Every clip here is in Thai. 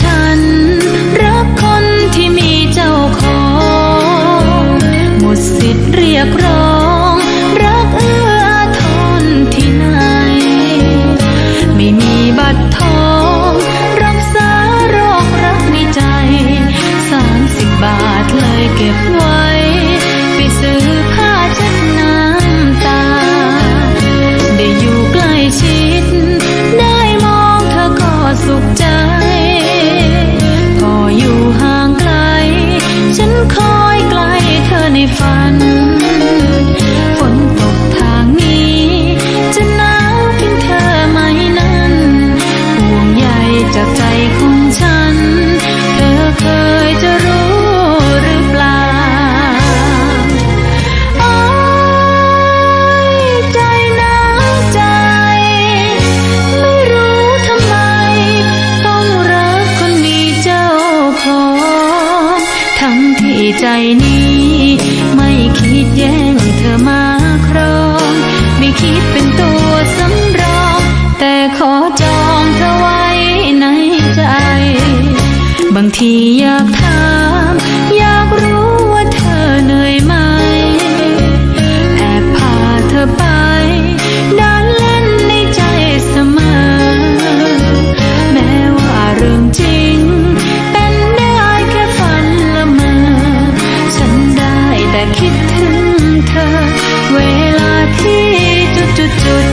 ฉัน รักคนที่มีเจ้าของ หมดสิทธิ์เรียกร้อง ในฝัน ฝนตกทางนี้ จะหนาวถึงเธอไหมนั้น ห่วงใยจากใจของฉัน เธอเคยจะรู้หรือเปล่าอ้ายใจหนาวใจ ไม่รู้ทำไม ต้องรักคนมีเจ้าของทั้งที่ใจนี้ แย่งเธอมาครอง ไม่คิดเป็นตัวสำรอง แต่ขอจองเธอไว้ในใจ บางทีอยากถาม เวลาที่จุดจุดจุด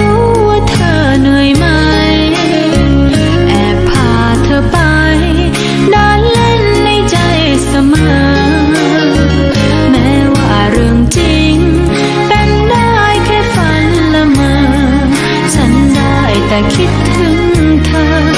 ้ 疼他。